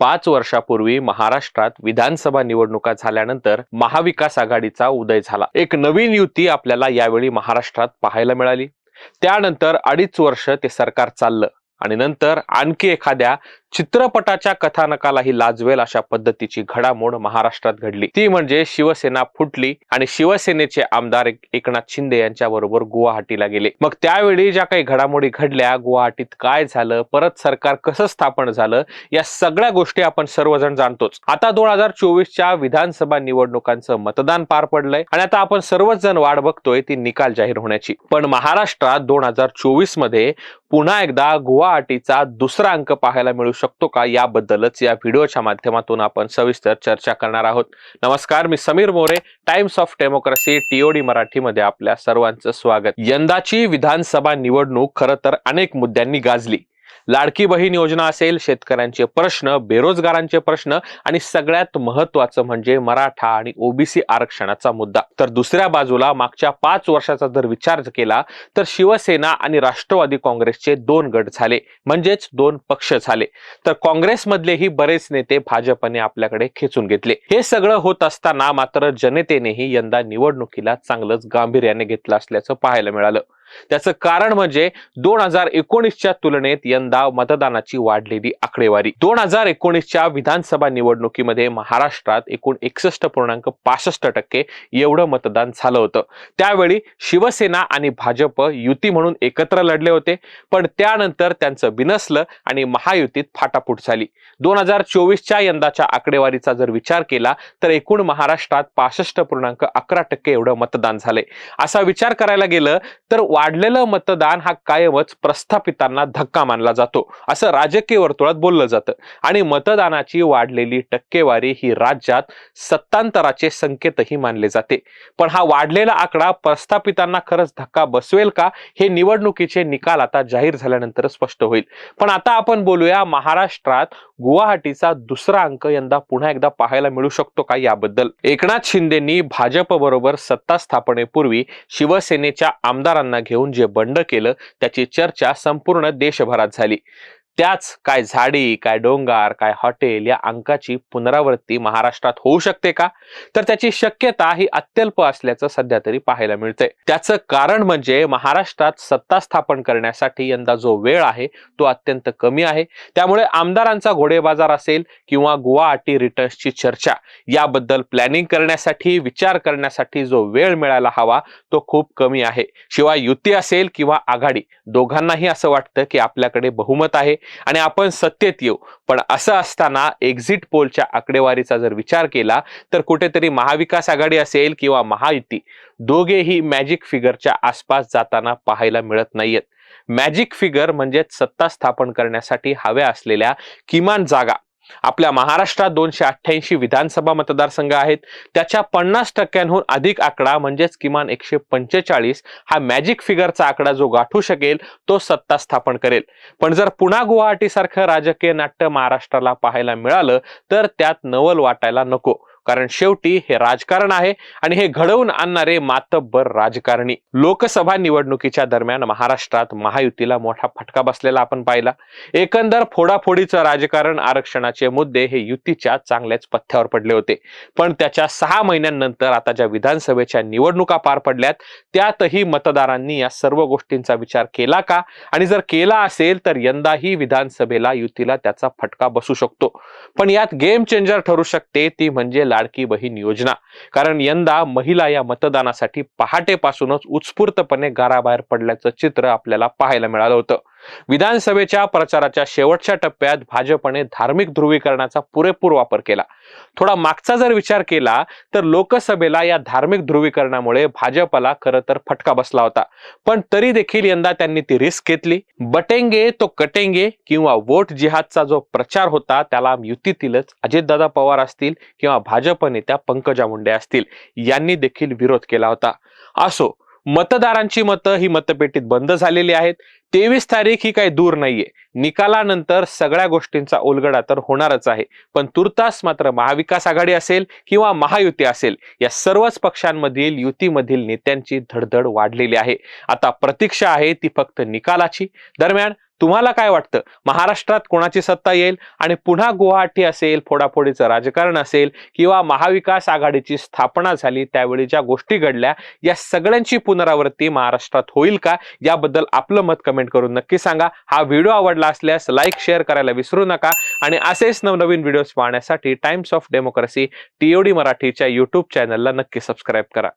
पाच वर्षापूर्वी महाराष्ट्रात विधानसभा निवडणुका झाल्यानंतर महाविकास आघाडीचा उदय झाला. एक नवीन युती आपल्याला यावेळी महाराष्ट्रात पाहायला मिळाली. त्यानंतर अडीच वर्ष ते सरकार चाललं. आणि नंतर आणखी एखाद्या चित्रपटाच्या कथानकालाही लाजवेल अशा पद्धतीची घडामोड महाराष्ट्रात घडली. ती म्हणजे शिवसेना फुटली आणि शिवसेनेचे आमदार एकनाथ शिंदे यांच्या बरोबर गुवाहाटीला गेले. मग त्यावेळी ज्या काही घडामोडी घडल्या गुवाहाटीत काय झालं परत सरकार कसं स्थापन झालं या सगळ्या गोष्टी आपण सर्वजण जाणतोच. आता दोन हजार चोवीसच्या विधानसभा निवडणुकांचं मतदान पार पडलंय आणि आता आपण सर्वच जण वाट बघतोय ती निकाल जाहीर होण्याची. पण महाराष्ट्रात दोन हजार चोवीसमध्ये पुन्हा एकदा गुवाहाटीचा दुसरा अंक पाहायला मिळू शकतो का? याबद्दलच या व्हिडिओच्या माध्यमातून आपण सविस्तर चर्चा करणार आहोत. नमस्कार मी Sameer More Times of Democracy TOD मराठीमध्ये आपल्या सर्वांचं स्वागत. यंदाची विधानसभा निवडणूक खरं तर अनेक मुद्द्यांनी गाजली. लाडकी बहीण योजना असेल शेतकऱ्यांचे प्रश्न बेरोजगारांचे प्रश्न आणि सगळ्यात महत्वाचं म्हणजे मराठा आणि ओबीसी आरक्षणाचा मुद्दा. तर दुसऱ्या बाजूला मागच्या पाच वर्षाचा जर विचार केला तर शिवसेना आणि राष्ट्रवादी काँग्रेसचे दोन गट झाले. म्हणजेच दोन पक्ष झाले. तर काँग्रेसमधलेही बरेच नेते भाजपने आपल्याकडे खेचून घेतले. हे सगळं होत असताना मात्र जनतेनेही यंदा निवडणुकीला चांगलंच गांभीर्याने घेतलं असल्याचं पाहायला मिळालं. त्याचं कारण म्हणजे दोन हजार एकोणीसच्या तुलनेत यंदा मतदानाची वाढलेली आकडेवारी. दोन हजार एकोणीसच्या विधानसभा निवडणुकीमध्ये महाराष्ट्रात एकूण एकसष्ट पूर्णांक पासष्ट टक्के एवढं मतदान झालं होतं. त्यावेळी शिवसेना आणि भाजप युती म्हणून एकत्र लढले होते पण त्यानंतर त्यांचं बिनसलं आणि महायुतीत फाटाफूट झाली. दोन हजार चोवीसच्या यंदाच्या आकडेवारीचा जर विचार केला तर एकूण महाराष्ट्रात पासष्ट पूर्णांक अकरा टक्के एवढं मतदान झालंय. असा विचार करायला गेलं तर वाढलेलं मतदान हा कायमच प्रस्थापितांना धक्का मानला जातो असं राजकीय वर्तुळात बोललं जातं. आणि मतदानाची वाढलेली टक्केवारी ही राज्यात सत्तांतराचे संकेतही मानले जाते. पण हा वाढलेला आकडा प्रस्थापितांना खरंच धक्का बसवेल का? हे निवडणुकीचे निकाल आता जाहीर झाल्यानंतर स्पष्ट होईल. पण आता आपण बोलूया महाराष्ट्रात गुवाहाटीचा दुसरा अंक यंदा पुन्हा एकदा पाहायला मिळू शकतो का याबद्दल? एकनाथ शिंदेनी भाजप बरोबर सत्ता स्थापनेपूर्वी शिवसेनेच्या आमदारांना घेऊन जे बंड केलं त्याची चर्चा संपूर्ण देशभरात झाली. त्याच काय झाडी काय डोंगर काय हॉटेल या अंकाची पुनरावृत्ती महाराष्ट्रात होऊ शकते का? तर त्याची शक्यता ही अत्यल्प असल्याचं सध्या तरी पाहायला मिळतंय. त्याचं कारण म्हणजे महाराष्ट्रात सत्ता स्थापन करण्यासाठी यंदा जो वेळ आहे तो अत्यंत कमी आहे. त्यामुळे आमदारांचा घोडेबाजार असेल किंवा गुवाहाटी रिटर्न्सची चर्चा याबद्दल प्लॅनिंग करण्यासाठी विचार करण्यासाठी जो वेळ मिळायला हवा तो खूप कमी आहे. शिवाय युती असेल किंवा आघाडी दोघांनाही असं वाटतं की आपल्याकडे बहुमत आहे. आणि आपण सत्तेत येऊ. पण असं असताना एक्झिट पोलच्या आकडेवारीचा जर विचार केला तर कुठेतरी महाविकास आघाडी असेल किंवा महायुती दोघेही मॅजिक फिगरच्या आसपास जाताना पाहायला मिळत नाहीयेत. मॅजिक फिगर म्हणजेच सत्ता स्थापन करण्यासाठी हव्या असलेल्या किमान जागा आपल्या महाराष्ट्रात दोनशे अठ्ठ्याऐंशी विधानसभा मतदारसंघ आहेत. त्याच्या पन्नास टक्क्यांहून अधिक आकडा म्हणजेच किमान एकशे पंचेचाळीस हा मॅजिक फिगरचा आकडा जो गाठू शकेल तो सत्ता स्थापन करेल. पण जर पुन्हा गुवाहाटीसारखं राजकीय नाट्य महाराष्ट्राला पाहायला मिळालं तर त्यात नवल वाटायला नको. कारण शेवटी हे राजकारण आहे आणि हे घडवून आणणारे मातब्बर राजकारणी. लोकसभा निवडणुकीच्या दरम्यान महाराष्ट्रात महायुतीला मोठा फटका बसलेला आपण पाहिला. एकंदर फोडाफोडीचं राजकारण आरक्षणाचे मुद्दे हे युतीच्या चांगल्याच पथ्यावर पडले होते. पण त्याच्या सहा महिन्यांनंतर आता ज्या विधानसभेच्या निवडणुका पार पडल्यात त्यातही मतदारांनी या सर्व गोष्टींचा विचार केला का? आणि जर केला असेल तर यंदाही विधानसभेला युतीला त्याचा फटका बसू शकतो. पण यात गेम चेंजर ठरू शकते ती म्हणजे लाडकी बहीण योजना. कारण यंदा महिला या मतदानासाठी पहाटेपासूनच उत्स्फूर्तपणे घराबाहेर पडल्याचं चित्र आपल्याला पाहायला मिळालं होतं. विधानसभेच्या प्रचाराच्या शेवटच्या टप्प्यात भाजपने धार्मिक ध्रुवीकरणाचा पुरेपूर वापर केला. थोडा मागचा जर विचार केला तर लोकसभेला या धार्मिक ध्रुवीकरणामुळे भाजपला खरं तर फटका बसला होता. पण तरी देखील यंदा त्यांनी ती रिस्क घेतली. बटेंगे तो कटेंगे किंवा वोट जिहादचा जो प्रचार होता त्याला युतीतीलच अजितदादा पवार असतील किंवा भाजप नेत्या पंकजा मुंडे असतील यांनी देखील विरोध केला होता. असो मतदारांची मतं ही मतपेटीत बंद झालेली आहेत. तेवीस तारीख ही काही दूर नाहीये. निकालानंतर सगळ्या गोष्टींचा उलगडा तर होणारच आहे. पण तुर्तास मात्र महाविकास आघाडी असेल किंवा महायुती असेल या सर्वच पक्षांमधील युतीमधील नेत्यांची धडधड वाढलेली आहे. आता प्रतीक्षा आहे ती फक्त निकालाची. दरम्यान तुम्हाला काय वाटतं? महाराष्ट्रात कोणाची सत्ता येईल? आणि पुन्हा गुवाहाटी असेल फोडाफोडीचं राजकारण असेल किंवा महाविकास आघाडीची स्थापना झाली त्यावेळी ज्या गोष्टी घडल्या या सगळ्यांची पुनरावृत्ती महाराष्ट्रात होईल का? याबद्दल आपलं मत कमेंट करून नक्की सांगा. हा व्हिडिओ आवडला असल्यास लाईक शेअर करायला विसरू नका. आणि असेच नवनवीन व्हिडिओज पाहण्यासाठी टाइम्स ऑफ डेमोक्रेसी टीओडी मराठीच्या युट्यूब चॅनलला नक्की सबस्क्राईब करा.